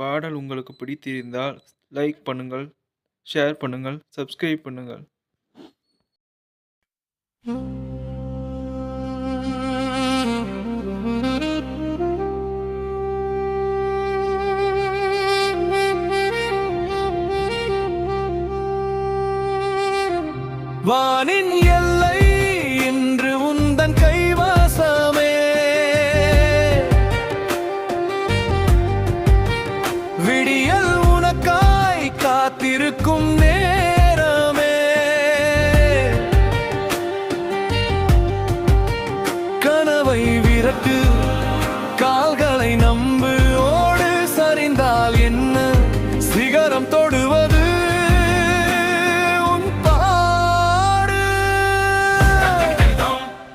பாடல் உங்களுக்கு பிடித்திருந்தால் லைக் பண்ணுங்கள் ஷேர் பண்ணுங்கள் சப்ஸ்கிரைப் பண்ணுங்கள். வானின் இருக்கும் நேரமே. கனவை விரட்டு கால்களை நம்பு ஓடு சரிந்தால் என்ன? சிகரம் தொடுவது உன் பாடு.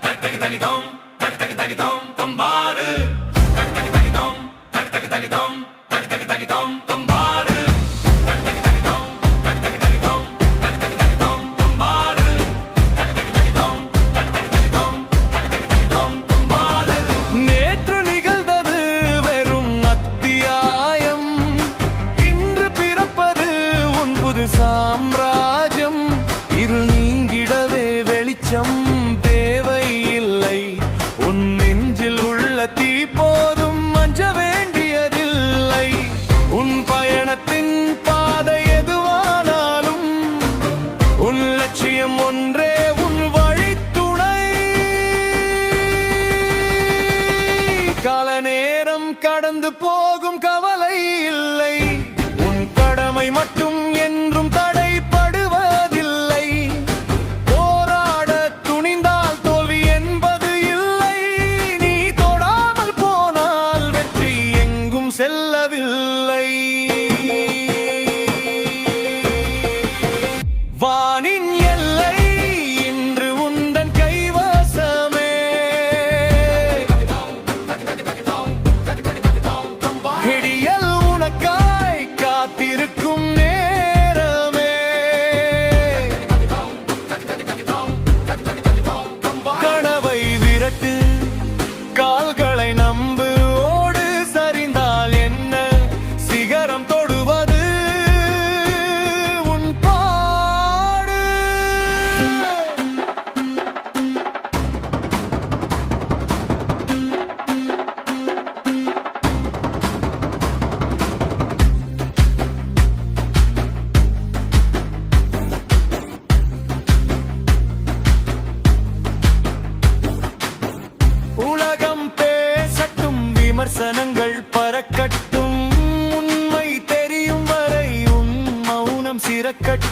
நேற்று உன் சாம்ராஜ்யம். இருள் நீங்கிடவே வெளிச்சம் தேவையில்லை. உன் நெஞ்சில் உள்ள தீ போதும் அஞ்ச வேண்டியதில்லை. உன் பயணத்தின் பாதை எதுவானாலும் உன் லட்சியம் ஒன்றே உன் வழித்துணை. கால நேரம் கடந்து போகும் கவலை இல்லை. உன் கடமை மட்டும் வானின் விமர்சனங்கள் பறக்கட்டும். உண்மை தெரியும் வரை உன் மௌனம் சிறக்கட்டும்.